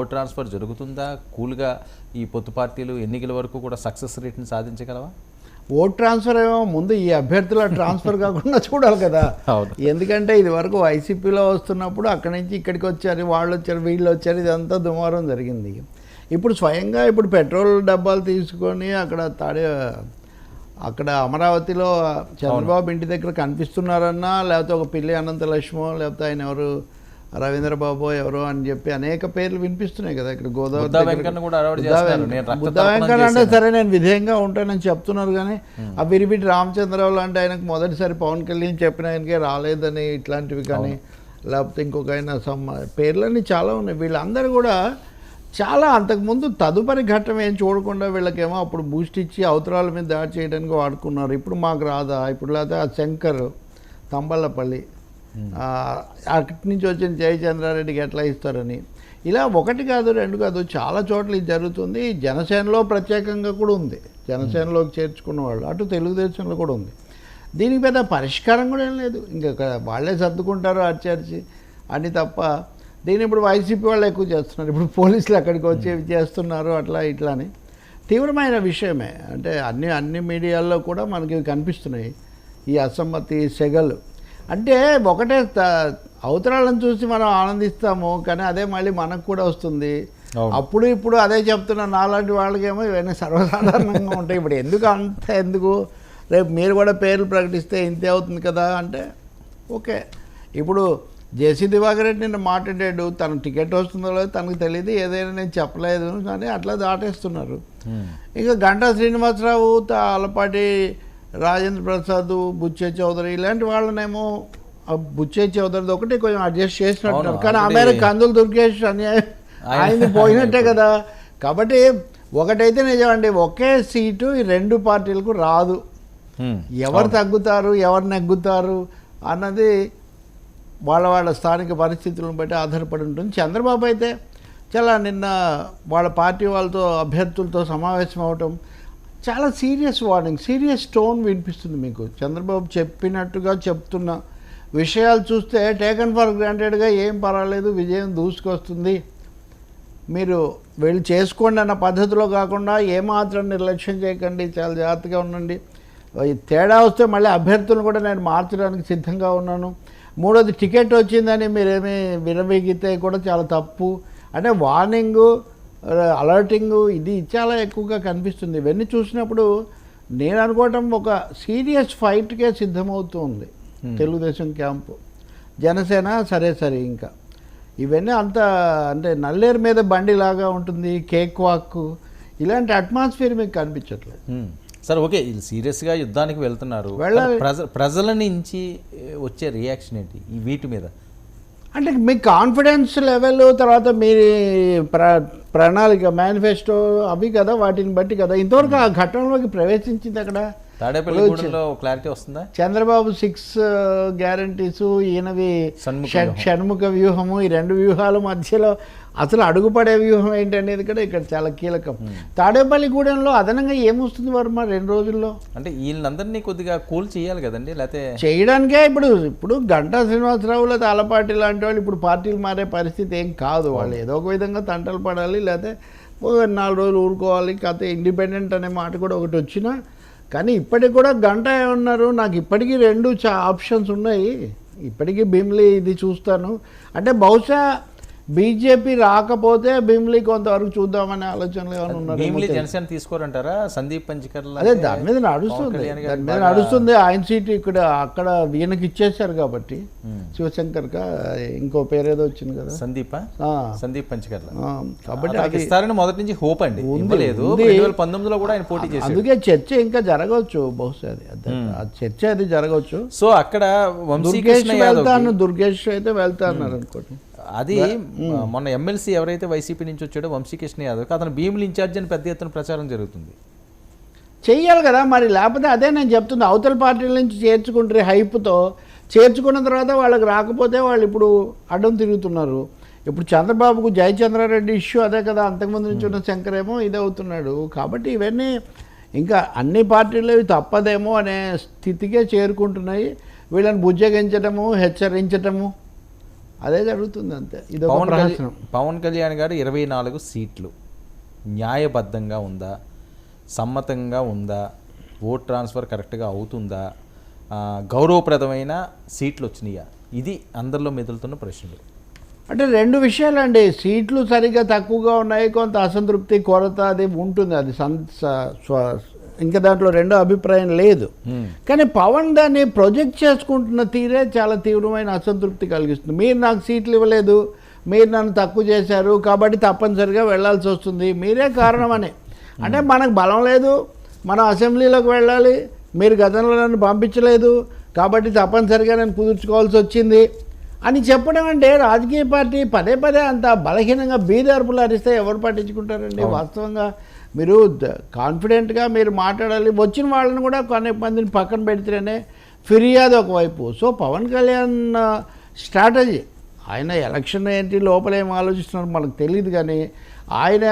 Vote transfer జరుగుతుందా? కూల్గా ఈ పొత్తు పార్టీలు ఎన్నికల వరకు కూడా సక్సెస్ రేట్ని సాధించగలవా? ఓట్ ట్రాన్స్ఫర్ ఏమో ముందు ఈ అభ్యర్థుల ట్రాన్స్ఫర్ కాకుండా చూడాలి కదా. ఎందుకంటే ఇది వరకు వైసీపీలో వస్తున్నప్పుడు అక్కడి నుంచి ఇక్కడికి వచ్చారు వాళ్ళు వచ్చారు వీళ్ళు వచ్చారు ఇదంతా దుమారం జరిగింది. ఇప్పుడు స్వయంగా ఇప్పుడు పెట్రోల్ డబ్బాలు తీసుకొని అక్కడ తాడే అక్కడ అమరావతిలో చంద్రబాబు ఇంటి దగ్గర కనిపిస్తున్నారన్నా లేకపోతే ఒక పిల్లి అనంత లక్ష్మో లేకపోతే ఆయన ఎవరు రవీంద్రబాబు ఎవరో అని చెప్పి అనేక పేర్లు వినిపిస్తున్నాయి కదా ఇక్కడ గోదావరి బుద్ధా వెంకన్న అంటే. సరే నేను విధేయంగా ఉంటానని చెప్తున్నారు కానీ ఆ విరిబిటి రామచంద్రరావు లాంటి ఆయనకు మొదటిసారి పవన్ కళ్యాణ్ చెప్పిన ఆయనకే రాలేదని ఇట్లాంటివి కానీ లేకపోతే ఇంకొక ఆయన సమ్ పేర్లన్నీ చాలా ఉన్నాయి. వీళ్ళందరూ కూడా చాలా అంతకుముందు తదుపరి ఘట్టం ఏం చూడకుండా వీళ్ళకేమో అప్పుడు బూస్ట్ ఇచ్చి అవతరాల మీద దాడి చేయడానికి వాడుకున్నారు. ఇప్పుడు మాకు రాదా? ఇప్పుడు లేకపోతే ఆ శంకర్ తంబళ్ళపల్లి అక్కడి నుంచి వచ్చిన జయచంద్రారెడ్డికి ఎట్లా ఇస్తారని. ఇలా ఒకటి కాదు రెండు కాదు చాలా చోట్ల ఇది జరుగుతుంది. జనసేనలో ప్రత్యేకంగా కూడా ఉంది. జనసేనలోకి చేర్చుకున్న వాళ్ళు. అటు తెలుగుదేశంలో కూడా ఉంది. దీనికి పెద్ద పరిష్కారం కూడా ఏం లేదు. ఇంకా వాళ్ళే సర్దుకుంటారు అర్చర్చి అని తప్ప దీన్ని ఇప్పుడు వైసీపీ వాళ్ళు ఎక్కువ చేస్తున్నారు. ఇప్పుడు పోలీసులు అక్కడికి వచ్చి చేస్తున్నారు అట్లా ఇట్లా అని. తీవ్రమైన విషయమే. అంటే అన్ని అన్ని మీడియాల్లో కూడా మనకి కనిపిస్తున్నాయి. ఈ అసమ్మతి సెగలు అంటే ఒకటే అవతరాలను చూసి మనం ఆనందిస్తాము కానీ అదే మళ్ళీ మనకు కూడా వస్తుంది. అప్పుడు ఇప్పుడు అదే చెప్తున్న నాలాంటి వాళ్ళకేమో ఇవన్నీ సర్వసాధారణంగా ఉంటాయి. ఇప్పుడు ఎందుకు అంత ఎందుకు? రేపు మీరు కూడా పేర్లు ప్రకటిస్తే ఇంతే అవుతుంది కదా అంటే ఓకే. ఇప్పుడు జేసీ దివాకర్ రెడ్డి నిన్న మాట్లాడాడు తన టికెట్ వస్తుందో లేదో తనకు తెలియదు ఏదైనా నేను చెప్పలేదు కానీ అట్లా దాటేస్తున్నారు. ఇక గంటా శ్రీనివాసరావు త- ఆలపాటి రాజేంద్ర ప్రసాద్ బుచ్చే చౌదరి ఇలాంటి వాళ్ళనేమో బుచ్చే చౌదరిది ఒకటి కొంచెం అడ్జస్ట్ చేసినట్టు అవును, కానీ ఆమె కందులు దుర్గేష్ అని ఆయన- పోయినట్టే కదా. కాబట్టి ఒకటైతే నిజమండి ఒకే సీటు ఈ రెండు పార్టీలకు రాదు. ఎవరు తగ్గుతారు ఎవరు నెగ్గుతారు అన్నది వాళ్ళ వాళ్ళ స్థానిక పరిస్థితులను బట్టి ఆధారపడి ఉంటుంది. చంద్రబాబు అయితే చాలా నిన్న వాళ్ళ పార్టీ వాళ్ళతో అభ్యర్థులతో సమావేశం అవటం చాలా సీరియస్ వార్నింగ్ సీరియస్ టోన్ వినిపిస్తుంది మీకు. చంద్రబాబు చెప్పినట్టుగా చెప్తున్న విషయాలు చూస్తే టేకన్ ఫర్ గ్రాంటెడ్గా ఏం పర్వాలేదు విజయం దూసుకొస్తుంది. మీరు వీళ్ళు చేసుకోండి అన్న పద్ధతిలో కాకుండా ఏమాత్రం నిర్లక్ష్యం చేయకండి చాలా జాగ్రత్తగా ఉండండి. తేడా వస్తే మళ్ళీ అభ్యర్థులను కూడా నేను మార్చడానికి సిద్ధంగా ఉన్నాను. మూడోది టికెట్ వచ్చిందని మీరేమీ విరవీగితే కూడా చాలా తప్పు. అంటే వార్నింగు అలర్టింగు ఇది చాలా ఎక్కువగా కనిపిస్తుంది. ఇవన్నీ చూసినప్పుడు నేను అనుకోవటం ఒక సీరియస్ ఫైట్కే సిద్ధమవుతూ ఉంది తెలుగుదేశం క్యాంపు. జనసేన సరే సరే ఇంకా. ఇవన్నీ అంత అంటే నల్లేరు మీద బండిలాగా ఉంటుంది కేక్ వాక్ ఇలాంటి అట్మాస్ఫియర్ మీకు కనిపించట్లేదు. హ్మ్. సరే ఓకే సీరియస్గా యుద్ధానికి వెళ్తున్నారు. ప్రజల నుంచి వచ్చే రియాక్షన్ ఏంటి? ఈ వీటి మీద. అంటే మీ కాన్ఫిడెన్స్ లెవెల్ తర్వాత మీ ప్ర ప్రణాళిక మేనిఫెస్టో అవి కదా వాటిని బట్టి కదా. ఇంతవరకు ఆ ఘట్టంలోకి ప్రవేశించింది అక్కడ తాడేపల్లిగూడెంలో క్లారిటీ వస్తుందా? చంద్రబాబు సిక్స్ గ్యారంటీస్ ఈయనవి షణ్ముఖ షణ్- వ్యూహం. షణ్ముఖ వ్యూహము ఈ రెండు వ్యూహాల మధ్యలో అసలు అడుగుపడే వ్యూహం ఏంటనేది కూడా ఇక్కడ చాలా కీలకం. తాడేపల్లిగూడెంలో అదనంగా ఏమొస్తుంది వర్మ రెండు రోజుల్లో? అంటే వీళ్ళందరినీ కొద్దిగా కూల్ చేయాలి కదండి లేకపోతే చేయడానికే ఇప్పుడు ఇప్పుడు గంటా శ్రీనివాసరావు లేదా అలపాటి లాంటి వాళ్ళు ఇప్పుడు పార్టీలు మారే పరిస్థితి ఏం కాదు. వాళ్ళు ఏదో ఒక విధంగా తంటలు పడాలి లేకపోతే నాలుగు రోజులు ఊరుకోవాలి కాకపోతే ఇండిపెండెంట్ అనే మాట కూడా ఒకటి వచ్చినా కానీ ఇప్పటికి కూడా గంట ఏమన్నారు? నాకు ఇప్పటికీ రెండు చా ఆప్షన్స్ ఉన్నాయి. ఇప్పటికీ భీమ్లీ ఇది చూస్తాను. అంటే బహుశా బీజేపీ రాకపోతే భీమ్లీ కొంతవరకు చూద్దామనే ఆలోచనలు ఏమైనా ఉన్నారు భీమిలి జనసేన తీసుకోరంటారా? సందీప్ పంచకర్ల అదే దాని మీద నడుస్తుంది. దాని మీద నడుస్తుంది. ఆయన సీట్ ఇక్కడ అక్కడ ఈయనకి ఇచ్చేశారు కాబట్టి. శివశంకర్ కా ఇంకో పేరు ఏదో వచ్చింది కదా. సందీప? సందీప్ పంచకర్ల. కాబట్టి అది ఇస్తారని మొదటి నుంచి హోప్ అండి. వేల పంతొమ్మిదిలో కూడా ఆయన పోటీ చేశారు అందుకే చర్చ ఇంకా జరగవచ్చు బహుశా అది. చర్చ అది జరగవచ్చు. సో అక్కడ దుర్గేష్ వెళ్తాను దుర్గేష్ అయితే వెళ్తా అన్నారు అనుకోండి. అది మొన్న ఎమ్మెల్సీ ఎవరైతే వైసీపీ నుంచి వచ్చాడో వంశీకృష్ణ యాదవ్ అతను భీములు ఇన్ఛార్జ్ అని పెద్ద ఎత్తున ప్రచారం జరుగుతుంది. చెయ్యాలి కదా మరి లేకపోతే అదే నేను చెప్తున్నా. అవతల పార్టీల నుంచి చేర్చుకుంటారు హైప్తో చేర్చుకున్న తర్వాత వాళ్ళకి రాకపోతే వాళ్ళు ఇప్పుడు అడ్డం తిరుగుతున్నారు. ఇప్పుడు చంద్రబాబుకు జయచంద్రారెడ్డి ఇష్యూ అదే కదా అంతకుముందు నుంచి ఉన్న శంకర్ ఏమో ఇదే అవుతున్నాడు. కాబట్టి ఇవన్నీ ఇంకా అన్ని పార్టీలు ఇవి తప్పదేమో అనే స్థితికే చేరుకుంటున్నాయి. వీళ్ళని బుజ్జగించడము హెచ్చరించటము అదే జరుగుతుంది అంతే ఇది పవన్ పవన్ కళ్యాణ్ గారు ఇరవై నాలుగు సీట్లు. న్యాయబద్ధంగా ఉందా? సమ్మతంగా ఉందా? ఓట్ ట్రాన్స్ఫర్ కరెక్ట్గా అవుతుందా? గౌరవప్రదమైన సీట్లు వచ్చినాయా? ఇది అందరిలో మెదులుతున్న ప్రశ్నలు. అంటే రెండు విషయాలండి. సీట్లు సరిగ్గా తక్కువగా ఉన్నాయి కొంత అసంతృప్తి కొరత అది ఉంటుంది. అది ఇంకా దాంట్లో రెండో అభిప్రాయం లేదు. కానీ పవన్ దాన్ని ప్రొజెక్ట్ చేసుకుంటున్న తీరే చాలా తీవ్రమైన అసంతృప్తి కలిగిస్తుంది. మీరు నాకు సీట్లు ఇవ్వలేదు మీరు నన్ను తక్కువ చేశారు కాబట్టి తప్పనిసరిగా వెళ్ళాల్సి వస్తుంది. మీరే కారణమని అంటే మనకు బలం లేదు మనం అసెంబ్లీలోకి వెళ్ళాలి మీరు గతంలో నన్ను పంపించలేదు కాబట్టి తప్పనిసరిగా నేను కుదుర్చుకోవాల్సి వచ్చింది. అని చెప్పడం అంటే రాజకీయ పార్టీ పదే పదే అంత బలహీనంగా బీదర్పులు అరిస్తే ఎవరు పట్టించుకుంటారండి? వాస్తవంగా మీరు కాన్ఫిడెంట్గా మీరు మాట్లాడాలి. వచ్చిన వాళ్ళని కూడా కొన్ని మందిని పక్కన పెడితేనే ఫిర్యాదు ఒకవైపు. సో పవన్ కళ్యాణ్ స్ట్రాటజీ ఆయన ఎలక్షన్ ఏంటి లోపల ఏం ఆలోచిస్తున్నారు మనకు తెలియదు కానీ ఆయన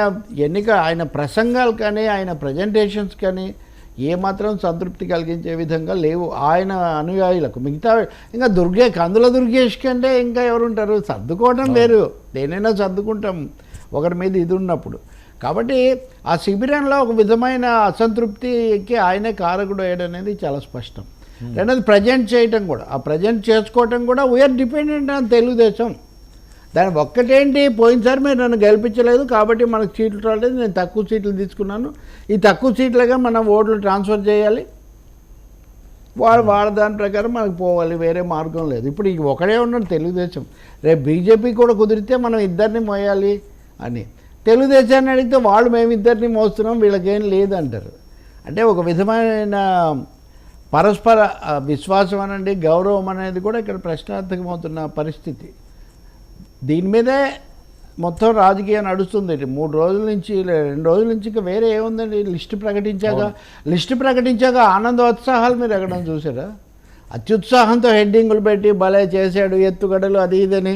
ఎన్నిక ఆయన ప్రసంగాలు కానీ ఆయన ప్రజెంటేషన్స్ కానీ ఏమాత్రం సంతృప్తి కలిగించే విధంగా లేవు. ఆయన అనుయాయులకు మిగతా ఇంకా దుర్గే కందుల దుర్గేష్ కంటే ఇంకా ఎవరు ఉంటారు సర్దుకోవడం వేరు. దేనైనా సర్దుకుంటాం. ఒకరి మీద ఇది ఉన్నప్పుడు. కాబట్టి ఆ శిబిరంలో ఒక విధమైన అసంతృప్తికి ఆయనే కారకుడు అనేది చాలా స్పష్టం. రెండోది ప్రజెంట్ చేయటం కూడా. ఆ ప్రజెంట్ చేసుకోవటం కూడా వీఆర్ డిపెండెంట్ ఆన్ తెలుగుదేశం. దాని ఒక్కటేంటి? పోయినసారి మీరు నన్ను గెలిపించలేదు కాబట్టి మనకు సీట్లు రాలేదు. నేను తక్కువ సీట్లు తీసుకున్నాను. ఈ తక్కువ సీట్లుగా మనం ఓట్లు ట్రాన్స్ఫర్ చేయాలి. వాళ్ళు వాళ్ళ దాని ప్రకారం మనకు పోవాలి. వేరే మార్గం లేదు. ఇప్పుడు ఈ ఒకడే ఉన్నాడు తెలుగుదేశం. రేపు బీజేపీ కూడా కుదిరితే మనం ఇద్దరిని మోయాలి అని. తెలుగుదేశాన్ని అడిగితే వాళ్ళు మేము ఇద్దరిని మోస్తున్నాం వీళ్ళకేం లేదంటారు. అంటే ఒక విధమైన పరస్పర విశ్వాసం అనండి గౌరవం అనేది కూడా ఇక్కడ ప్రశ్నార్థకమవుతున్న పరిస్థితి. దీని మీదే మొత్తం రాజకీయం నడుస్తుంది. మూడు రోజుల నుంచి రెండు రోజుల నుంచి ఇంకా వేరే ఏముందండి? లిస్టు ప్రకటించాక లిస్టు ప్రకటించాక ఆనందోత్సాహాలు మీరు ఎక్కడ చూసారా అత్యుత్సాహంతో హెడ్డింగులు పెట్టి భలే చేశాడు ఎత్తుగడలు అది ఇదని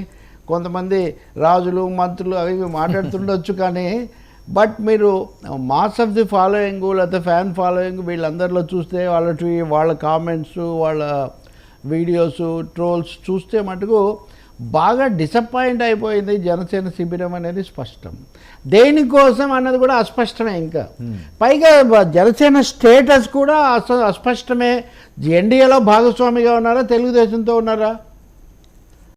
కొంతమంది రాజులు మంత్రులు అవి ఇవి మాట్లాడుతుండొచ్చు కానీ బట్ మీరు మాస్ ఆఫ్ ది ఫాలోయింగ్ లేకపోతే ఫ్యాన్ ఫాలోయింగ్ వీళ్ళందరిలో చూస్తే వాళ్ళ ట్వీ- వాళ్ళ కామెంట్స్ వాళ్ళ వీడియోస్ ట్రోల్స్ చూస్తే మటుకు బాగా డిసప్పాయింట్ అయిపోయింది జనసేన శిబిరం అనేది స్పష్టం. దేనికోసం అన్నది కూడా అస్పష్టమే ఇంకా. పైగా బ- జనసేన స్టేటస్ కూడా అస అస్పష్టమే. ఎన్డీఏలో భాగస్వామిగా ఉన్నారా? తెలుగుదేశంతో ఉన్నారా?